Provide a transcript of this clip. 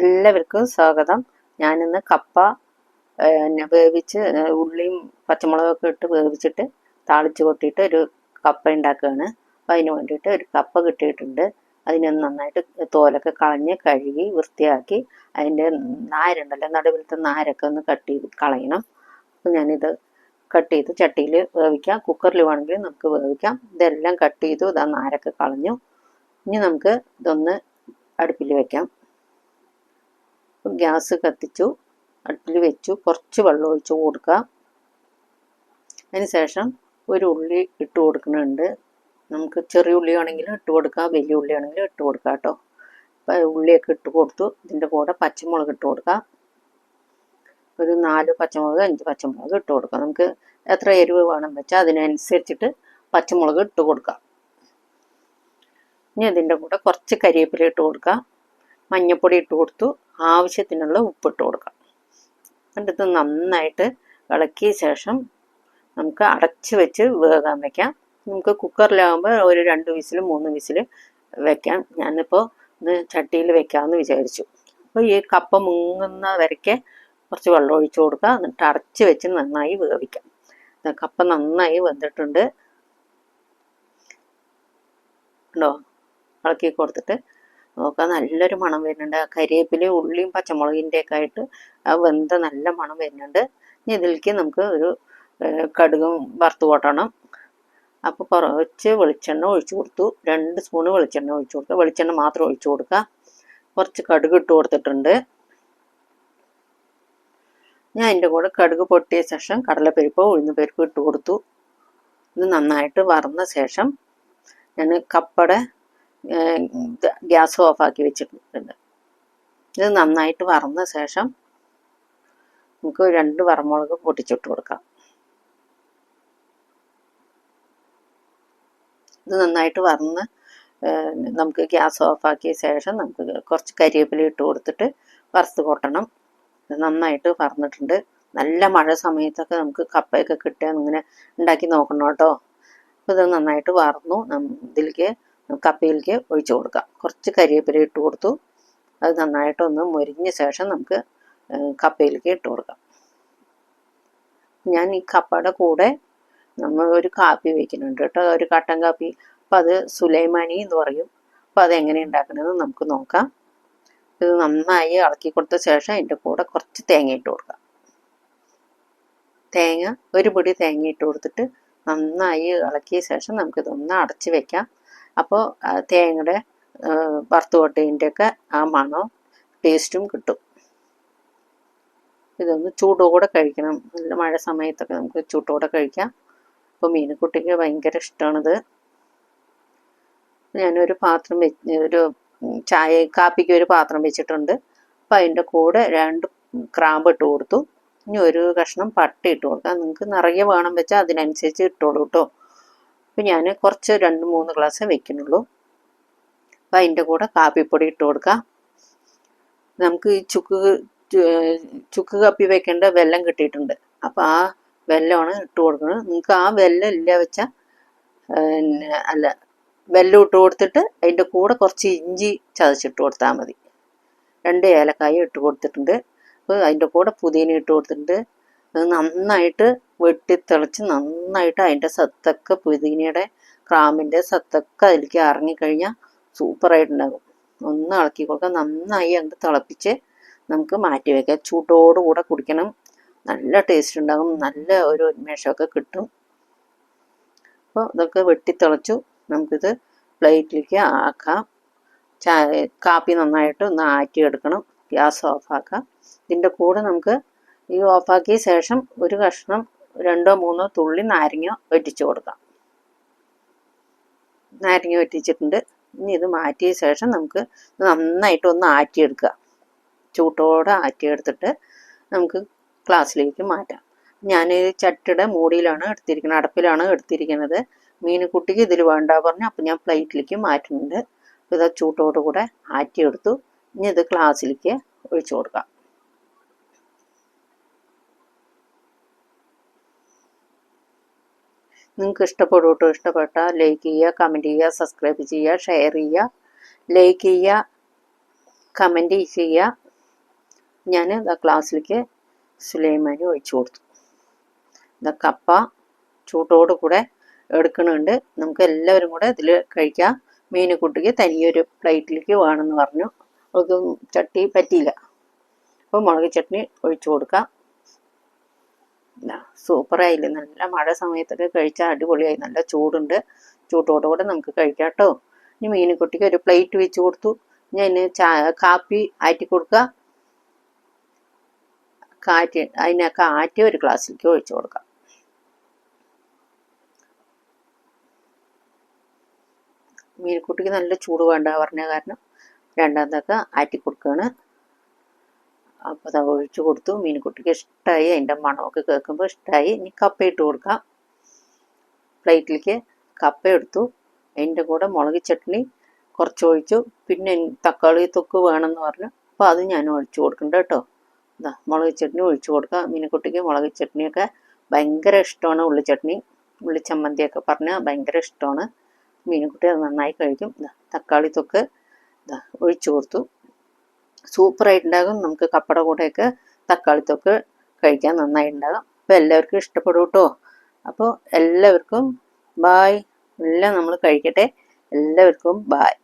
എല്ലാവർക്കും സ്വാഗതം. ഞാനിന്ന് കപ്പ പിന്നെ വേവിച്ച് ഉള്ളിയും പച്ചമുളകൊക്കെ ഇട്ട് വേവിച്ചിട്ട് താളിച്ച് കൊട്ടിയിട്ട് ഒരു കപ്പ ഉണ്ടാക്കുകയാണ് അപ്പോൾ അതിന് വേണ്ടിയിട്ട് ഒരു കപ്പ കിട്ടിയിട്ടുണ്ട്. അതിനൊന്ന് നന്നായിട്ട് തോലൊക്കെ കളഞ്ഞ് കഴുകി വൃത്തിയാക്കി അതിന്റെ നാരുണ്ടല്ലോ നടുവിലത്തെ നാരൊക്കെ ഒന്ന് കട്ട് ചെയ്ത് കളയണം. അപ്പോൾ ഞാനിത് കട്ട് ചെയ്ത് ചട്ടിയിൽ വേവിക്കാം. കുക്കറിൽ വേണമെങ്കിൽ നമുക്ക് വേവിക്കാം. ഇതെല്ലാം കട്ട് ചെയ്തു ഇതാ നാരൊക്കെ കളഞ്ഞു. ഇനി നമുക്ക് ഇതൊന്ന് അടുപ്പിൽ വെക്കാം. ഗ്യാസ് കത്തിച്ചു. അടുപ്പിൽ വെച്ചു. കുറച്ച് വെള്ളം ഒഴിച്ച് കൊടുക്കുക അതിന് ശേഷം ഒരു ഉള്ളി ഇട്ട് കൊടുക്കുന്നുണ്ട്. നമുക്ക് ചെറിയ ഉള്ളി ആണെങ്കിലും ഇട്ട് കൊടുക്കാം. വലിയ ഉള്ളി ആണെങ്കിലും ഇട്ട് കൊടുക്കാം കേട്ടോ. ഉള്ളിയൊക്കെ ഇട്ട് കൊടുത്തു. ഇതിന്റെ കൂടെ പച്ചമുളക് ഇട്ട് കൊടുക്കാം. ഒരു നാല് പച്ചമുളക് അഞ്ച് പച്ചമുളക് ഇട്ട് കൊടുക്കാം. നമുക്ക് എത്ര എരിവ് വേണം വെച്ചാൽ അതിനനുസരിച്ചിട്ട് പച്ചമുളക് ഇട്ട് കൊടുക്കാം. ഇനി ഇതിന്റെ കൂടെ കുറച്ച് കരിവേപ്പില ഇട്ട് കൊടുക്കുക മഞ്ഞൾപ്പൊടി ഇട്ട് കൊടുത്തു. ആവശ്യത്തിനുള്ള ഉപ്പിട്ട് കൊടുക്കാം. എന്നിട്ട് നന്നായിട്ട് ഇളക്കിയ ശേഷം നമുക്ക് അടച്ച് വെച്ച് വേകാൻ വെക്കാം. നമുക്ക് കുക്കറിലാകുമ്പോൾ ഒരു രണ്ട് വിസിൽ മൂന്ന് വിസിൽ വെക്കാം. ഞാനിപ്പോൾ ഇത് ചട്ടിയിൽ വെക്കാമെന്ന് വിചാരിച്ചു. അപ്പോൾ ഈ കപ്പ മുങ്ങുന്ന വരയ്ക്ക് കുറച്ച് വെള്ളം ഒഴിച്ചു കൊടുക്കുക എന്നിട്ട് അടച്ച് വെച്ച് നന്നായി വേവിക്കാം. കപ്പ നന്നായി വെന്തിട്ടുണ്ട്. ഉണ്ടോ? ഇളക്കി കൊടുത്തിട്ട് നോക്കാം നല്ലൊരു മണം വരുന്നുണ്ട്. ആ ഉള്ളിയും പച്ചമുളകിന്റെ ഒക്കെ ആയിട്ട് ആ വെന്ത നല്ല മണം വരുന്നുണ്ട്. ഇനി ഇതിലേക്ക് നമുക്ക് ഒരു കടുകും വറുത്ത് കൂട്ടണം. അപ്പോൾ കുറച്ച് വെളിച്ചെണ്ണ ഒഴിച്ചു കൊടുത്തു. രണ്ട് സ്പൂണ് വെളിച്ചെണ്ണ ഒഴിച്ചു കൊടുക്കുക. വെളിച്ചെണ്ണ മാത്രം ഒഴിച്ചു കൊടുക്കുക. കുറച്ച് കടുക് ഇട്ട് കൊടുത്തിട്ടുണ്ട്. ഞാൻ അതിന്റെ കൂടെ കടുക് പൊട്ടിയ ശേഷം കടലപ്പരിപ്പ് ഉഴുന്നുപരിപ്പ് ഇട്ട് കൊടുത്തു. ഇത് നന്നായിട്ട് വറന്ന ശേഷം ഞാൻ കപ്പയുടെ ഗ്യാസ് ഓഫാക്കി വെച്ചിട്ടുണ്ട്. ഇത് നന്നായിട്ട് വറന്ന ശേഷം നമുക്ക് രണ്ട് വറമുളക് പൊട്ടിച്ചിട്ട് കൊടുക്കാം. ഇത് നന്നായിട്ട് വറന്ന് നമുക്ക് ഗ്യാസ് ഓഫാക്കിയ ശേഷം നമുക്ക് കുറച്ച് കരിവേപ്പില ഇട്ട് കൊടുത്തിട്ട് വറുത്ത് കൊട്ടണം. നന്നായിട്ട് വറന്നിട്ടുണ്ട്. നല്ല മഴ സമയത്തൊക്കെ നമുക്ക് കപ്പയൊക്കെ കിട്ടുക ഇങ്ങനെ ഉണ്ടാക്കി നോക്കണം കേട്ടോ. അപ്പോൾ ഇത് നന്നായിട്ട് വറന്നു. ഇതിലേക്ക് കപ്പയിലേക്ക് ഒഴിച്ചു കൊടുക്കാം. കുറച്ച് കരിവേപ്പില ഇട്ട് കൊടുത്തു. അത് നന്നായിട്ടൊന്ന് മുരിഞ്ഞ ശേഷം നമുക്ക് കപ്പയിലേക്ക് ഇട്ട് കൊടുക്കാം. ഞാൻ ഈ കപ്പയുടെ കൂടെ നമ്മൾ ഒരു കാപ്പി വയ്ക്കുന്നുണ്ട് കേട്ടോ. ഒരു കട്ടൻ കാപ്പി. അപ്പം അത് സുലൈമാനി എന്ന് പറയും. അപ്പം അതെങ്ങനെ ഉണ്ടാക്കണമെന്ന് നമുക്ക് നോക്കാം. ഇത് നന്നായി ഇളക്കി കൊടുത്ത ശേഷം അതിന്റെ കൂടെ കുറച്ച് തേങ്ങ ഇട്ട് കൊടുക്കാം. തേങ്ങ ഒരു പൊടി തേങ്ങ ഇട്ട് കൊടുത്തിട്ട് നന്നായി ഇളക്കിയ ശേഷം നമുക്കിതൊന്ന് അടച്ച് വെക്കാം. അപ്പോൾ തേങ്ങയുടെ വറുത്ത് ഒക്കെ ആ മണവും ടേസ്റ്റും കിട്ടും. ഇതൊന്ന് ചൂടോടെ കഴിക്കണം. നല്ല മഴ സമയത്തൊക്കെ നമുക്ക് ചൂടോടെ കഴിക്കാം. അപ്പോൾ മീനക്കുട്ടിക്ക് ഭയങ്കര ഇഷ്ടമാണിത് ഞാനൊരു പാത്രം വെച്ച് ഒരു ചായ കാപ്പിക്ക് ഒരു പാത്രം വെച്ചിട്ടുണ്ട്. അപ്പം അതിന്റെ കൂടെ രണ്ട് ക്രാമ്പ് ഇട്ട് കൊടുത്തു. ഇനി ഒരു കഷ്ണം പട്ട ഇട്ട് കൊടുക്കാം. നിങ്ങൾക്ക് നിറയെ വേണം വെച്ചാൽ അതിനനുസരിച്ച് ഇട്ടോളൂ കേട്ടോ അപ്പം ഞാൻ കുറച്ച് രണ്ട് മൂന്ന് ഗ്ലാസ് വെക്കുന്നുള്ളൂ. അപ്പം അതിന്റെ കൂടെ കാപ്പിപ്പൊടി ഇട്ട് കൊടുക്കാം. നമുക്ക് ഈ ചുക്ക് ചുക്ക് കപ്പി വെക്കേണ്ട വെല്ലം കിട്ടിയിട്ടുണ്ട്. അപ്പോൾ ആ വെല്ലമാണ് ഇട്ട് കൊടുക്കുന്നത്. നിങ്ങൾക്ക് ആ വെല്ലം ഇല്ല വെച്ചാൽ പിന്നെ അല്ല വെല്ലം ഇട്ട് കൊടുത്തിട്ട് അതിന്റെ കൂടെ കുറച്ച് ഇഞ്ചി ചതച്ചിട്ട് കൊടുത്താൽ മതി. രണ്ട് ഏലക്കായ ഇട്ട് കൊടുത്തിട്ടുണ്ട്. അപ്പോൾ അതിന്റെ കൂടെ പുതിന ഇട്ട് കൊടുത്തിട്ടുണ്ട്. നന്നായിട്ട് വെട്ടിത്തിളച്ച് നന്നായിട്ട് അതിന്റെ സത്തൊക്കെ പുതിനയുടെ ക്രാമിന്റെ സത്തൊക്കെ അതിലേക്ക് ഇറങ്ങിക്കഴിഞ്ഞാൽ സൂപ്പറായിട്ടുണ്ടാകും. ഒന്ന് ഇളക്കി കൊടുക്കാം നന്നായി അങ്ങ് തിളപ്പിച്ച് നമുക്ക് മാറ്റി വയ്ക്കാം ചൂട്ടോടുകൂടെ കുടിക്കണം. നല്ല ടേസ്റ്റ് ഉണ്ടാകും. നല്ല ഒരു ഉന്മേഷമൊക്കെ കിട്ടും. അപ്പോൾ ഇതൊക്കെ വെട്ടിത്തിളച്ചു നമുക്കിത് പ്ലേറ്റിലേക്ക് ആക്കാം. ചായ കാപ്പി നന്നായിട്ട് ഒന്ന് ആറ്റിയെടുക്കണം. ഗ്യാസ് ഓഫാക്കാം. ഇതിന്റെ കൂടെ നമുക്ക് ഈ ഓഫാക്കിയ ശേഷം ഒരു കഷ്ണം രണ്ടോ മൂന്നോ തുള്ളി നാരങ്ങ വറ്റിച്ചു കൊടുക്കാം. നാരങ്ങ വറ്റിച്ചിട്ടുണ്ട്. ഇനി ഇത് മാറ്റിയ ശേഷം നമുക്ക് നന്നായിട്ട് ഒന്ന് ആറ്റിയെടുക്കുക. ചൂട്ടോടെ ആറ്റിയെടുത്തിട്ട് നമുക്ക് ക്ലാസ്സിലേക്ക് മാറ്റാം. ഞാൻ ചട്ടിയുടെ മൂടിയിലാണ് എടുത്തിരിക്കുന്നത് അടപ്പിലാണ് എടുത്തിരിക്കുന്നത് മീനുകുട്ടിക്ക് ഇതിൽ വേണ്ട പറഞ്ഞു അപ്പം ഞാൻ പ്ലേറ്റിലേക്ക് മാറ്റുന്നുണ്ട്. ഇത് ചൂട്ടോടുകൂടെ ആറ്റിയെടുത്തു. ഇനി ഇത് ക്ലാസ്സിലേക്ക് ഒഴിച്ചു കൊടുക്കാം. നിങ്ങൾക്ക് ഇഷ്ടപ്പെടും കേട്ടോ ഇഷ്ടപ്പെട്ടാൽ ലൈക്ക് ചെയ്യുക കമന്റ് ചെയ്യുക സബ്സ്ക്രൈബ് ചെയ്യുക ഷെയർ ചെയ്യുക ലൈക്ക് ചെയ്യുക കമന്റ് ചെയ്യുക. ഞാൻ ക്ലാസ്സിലേക്ക് സുലൈമാനി ഒഴിച്ചു കൊടുത്തു. ഇതാ കപ്പ ചൂട്ടോട് കൂടെ എടുക്കണുണ്ട്. നമുക്ക് എല്ലാവരും കൂടെ ഇതിൽ കഴിക്കാം. മീനുകുട്ടിക്ക് തനിയൊരു പ്ലേറ്റിലേക്ക് വേണമെന്ന് പറഞ്ഞു. അവൾക്ക് ചട്ടി പറ്റിയില്ല. അപ്പോൾ മുളക് ചട്നി ഒഴിച്ചു കൊടുക്കാം. സൂപ്പറായില്ലേ? നല്ല മഴ സമയത്തൊക്കെ കഴിച്ചാൽ അടിപൊളിയായി. നല്ല ചൂടുണ്ട്. ചൂട്ടോടെ കൂടെ നമുക്ക് കഴിക്കാം കേട്ടോ. ഇനി മീനുകുട്ടിക്ക് ഒരു പ്ലേറ്റ് വെച്ച് കൊടുത്തു. ഞാൻ കാപ്പി ആറ്റി കൊടുക്കുക കാറ്റ് അതിനൊക്കെ ആറ്റി ഒരു ഗ്ലാസ്സിലേക്ക് ഒഴിച്ചു കൊടുക്കാം. മീൻകുട്ടിക്ക് നല്ല ചൂട് വേണ്ട പറഞ്ഞ കാരണം രണ്ടാമതൊക്കെ ആറ്റി കൊടുക്കുകയാണ് അപ്പോൾ അത് ഒഴിച്ചു കൊടുത്തു. മീൻകുട്ടിക്ക് ഇഷ്ടമായി അതിന്റെ മണമൊക്കെ കേൾക്കുമ്പോൾ ഇഷ്ടമായി ഇനി കപ്പ ഇട്ട് കൊടുക്കാം. പ്ലേറ്റിലേക്ക് കപ്പ എടുത്തു. അതിന്റെ കൂടെ മുളക് ചട്നി കുറച്ച് ഒഴിച്ചു. പിന്നെ തക്കാളി തൊക്ക് വേണമെന്ന് പറഞ്ഞു. അപ്പോൾ അത് ഞാൻ ഒഴിച്ചു കൊടുക്കണ്ട കേട്ടോ. ഇതാ മുളക് ചട്നി ഒഴിച്ചു കൊടുക്കാം. മീനക്കുട്ടിക്ക് മുളക് ചട്നിയൊക്കെ ഭയങ്കര ഇഷ്ടമാണ് ഉള്ളി ചട്നി. ഉള്ളി ചമ്മന്തിയൊക്കെ പറഞ്ഞാൽ ഭയങ്കര ഇഷ്ടമാണ്. മീനക്കുട്ടി അത് നന്നായി കഴിക്കും. തക്കാളി തൊക്ക് ഒഴിച്ചു കൊടുത്തു. സൂപ്പറായിട്ടുണ്ടാകും. നമുക്ക് കപ്പയുടെ കൂടെയൊക്കെ തക്കാളി തൊക്ക് കഴിക്കാൻ നന്നായിട്ടുണ്ടാകും. അപ്പോൾ എല്ലാവർക്കും ഇഷ്ടപ്പെടും കേട്ടോ അപ്പോൾ എല്ലാവർക്കും ബായ് എല്ലാം നമ്മൾ കഴിക്കട്ടെ. എല്ലാവർക്കും ബായ്